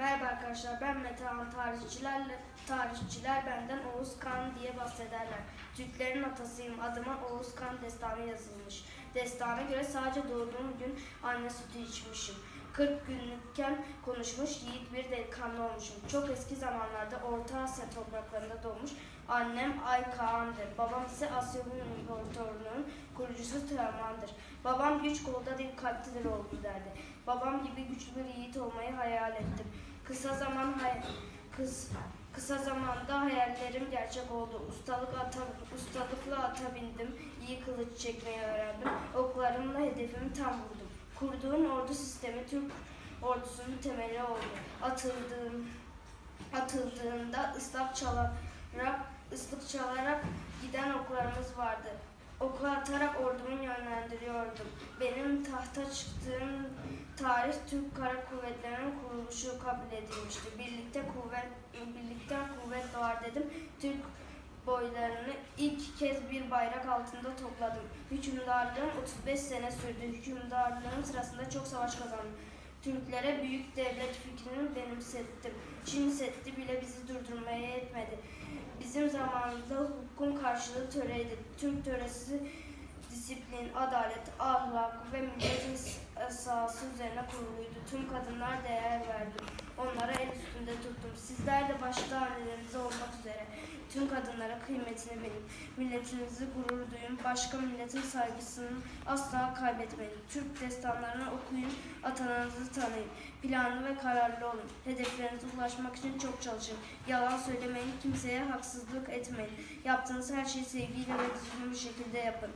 Merhaba arkadaşlar ben Metehan tarihçilerle tarihçiler benden Oğuz Kan diye bahsederler. Türklerin atasıyım adıma Oğuz Kan destanı yazılmış. Destana göre sadece doğduğum gün anne sütü içmişim. 40 günlükken konuşmuş yiğit bir delikanlı olmuşum. Çok eski zamanlarda Orta Asya topraklarında doğmuş. Annem Ay Kağan'dır. Babam ise Asya Hun İmparatorluğu'nun kurucusu Teoman'dır. Babam güç kolda değil kalptedir oğlum derdi. Babam gibi güçlü bir yiğit olmayı hayal ettim. Kısa zaman hay kız kısa zamanda hayallerim gerçek oldu. Ustalık ata ustalıkla ata bindim. İyi kılıç çekmeyi öğrendim. Oklarımla hedefimi tam vurdum. Kurduğum ordu sistemi Türk ordusunun temeli oldu. Atıldığım atıldığında ıslık çalarak ıslık çalarak giden oklarımız vardı. Oku atarak ordumu yönlendiriyordum. Benim tahta çıktığım tarih Türk Kara Kuvvetleri'nin kabul edilmişti. Birlikte kuvvet, birlikten kuvvet doğar dedim. Türk boylarını ilk kez bir bayrak altında topladım. Hükümdarlığım 35 sene sürdü. Hükümdarlığım sırasında çok savaş kazandım. Türklere büyük devlet fikrini benimsettim. Çin Seddi bile bizi durdurmaya yetmedi. Bizim zamanımızda hukukun karşılığı töreydi. Türk töresi disiplin, adalet, ahlak ve milletin esası üzerine kuruluydu. Tüm kadınlar değer verdim. Onlara el üstünde tuttum. Sizler de başta annelerinize olmak üzere tüm kadınlara kıymetini bilin. Milletinizi gurur duyun. Başka milletin saygısını asla kaybetmeyin. Türk destanlarını okuyun. Atanızı tanıyın. Planlı ve kararlı olun. Hedeflerinize ulaşmak için çok çalışın. Yalan söylemeyin. Kimseye haksızlık etmeyin. Yaptığınız her şeyi sevgiyle ve düzgün bir şekilde yapın.